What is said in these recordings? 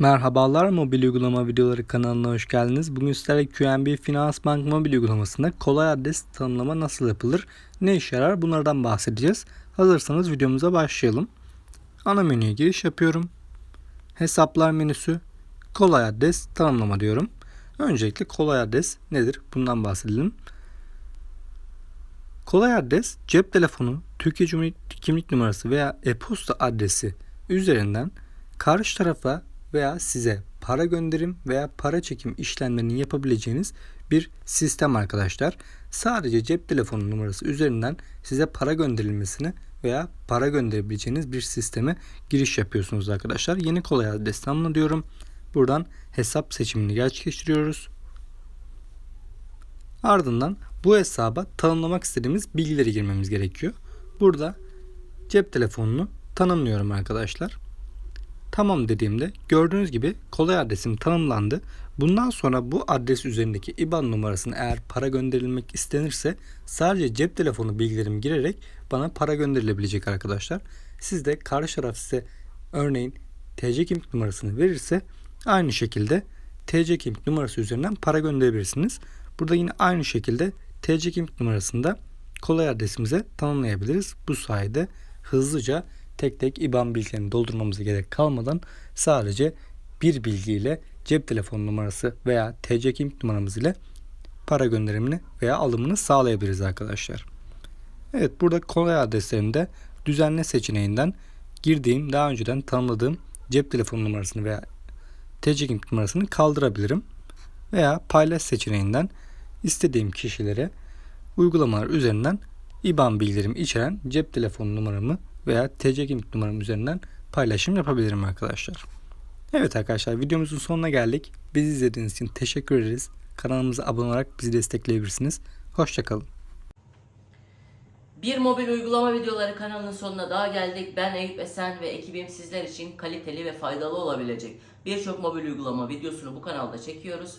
Merhabalar mobil uygulama videoları kanalına hoş geldiniz. Bugün sizlerle QNB Finans Bank mobil uygulamasında kolay adres tanımlama nasıl yapılır, ne işe yarar bunlardan bahsedeceğiz. Hazırsanız videomuza başlayalım. Ana menüye giriş yapıyorum. Hesaplar menüsü, kolay adres tanımlama diyorum. Öncelikle kolay adres nedir bundan bahsedelim. Kolay adres cep telefonu, Türkiye Cumhuriyeti kimlik numarası veya e-posta adresi üzerinden karşı tarafa veya size para gönderim veya para çekim işlemlerini yapabileceğiniz bir sistem arkadaşlar. Sadece cep telefonu numarası üzerinden size para gönderilmesini veya para gönderebileceğiniz bir sisteme giriş yapıyorsunuz arkadaşlar. Yeni kolay adres tanımla diyorum. Buradan hesap seçimini gerçekleştiriyoruz. Ardından bu hesaba tanımlamak istediğimiz bilgileri girmemiz gerekiyor. Burada cep telefonunu tanımlıyorum arkadaşlar. Tamam dediğimde gördüğünüz gibi kolay adresim tanımlandı. Bundan sonra bu adres üzerindeki IBAN numarasını eğer para gönderilmek istenirse sadece cep telefonu bilgilerimi girerek bana para gönderilebilecek arkadaşlar. Siz de karşı taraf size örneğin TC kimlik numarasını verirse aynı şekilde TC kimlik numarası üzerinden para gönderebilirsiniz. Burada yine aynı şekilde TC kimlik numarasını da kolay adresimize tanımlayabiliriz. Bu sayede hızlıca tek tek IBAN bilgilerini doldurmamıza gerek kalmadan sadece bir bilgiyle cep telefon numarası veya TC kimlik numaramız ile para gönderimini veya alımını sağlayabiliriz arkadaşlar. Evet burada kolay adreslerimde düzenle seçeneğinden girdiğim daha önceden tanımladığım cep telefon numarasını veya TC kimlik numarasını kaldırabilirim. Veya paylaş seçeneğinden istediğim kişilere uygulamalar üzerinden IBAN bilgilerimi içeren cep telefon numaramı veya TC kimlik numaram üzerinden paylaşım yapabilirim arkadaşlar. Evet arkadaşlar videomuzun sonuna geldik. Bizi izlediğiniz için teşekkür ederiz. Kanalımıza abone olarak bizi destekleyebilirsiniz. Hoşçakalın. Bir mobil uygulama videoları kanalının sonuna daha geldik. Ben Eyüp Esen ve ekibim sizler için kaliteli ve faydalı olabilecek birçok mobil uygulama videosunu bu kanalda çekiyoruz.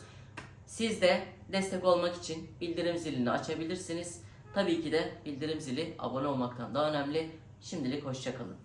Siz de destek olmak için bildirim zilini açabilirsiniz. Tabii ki de bildirim zili abone olmaktan daha önemli. Şimdilik hoşçakalın.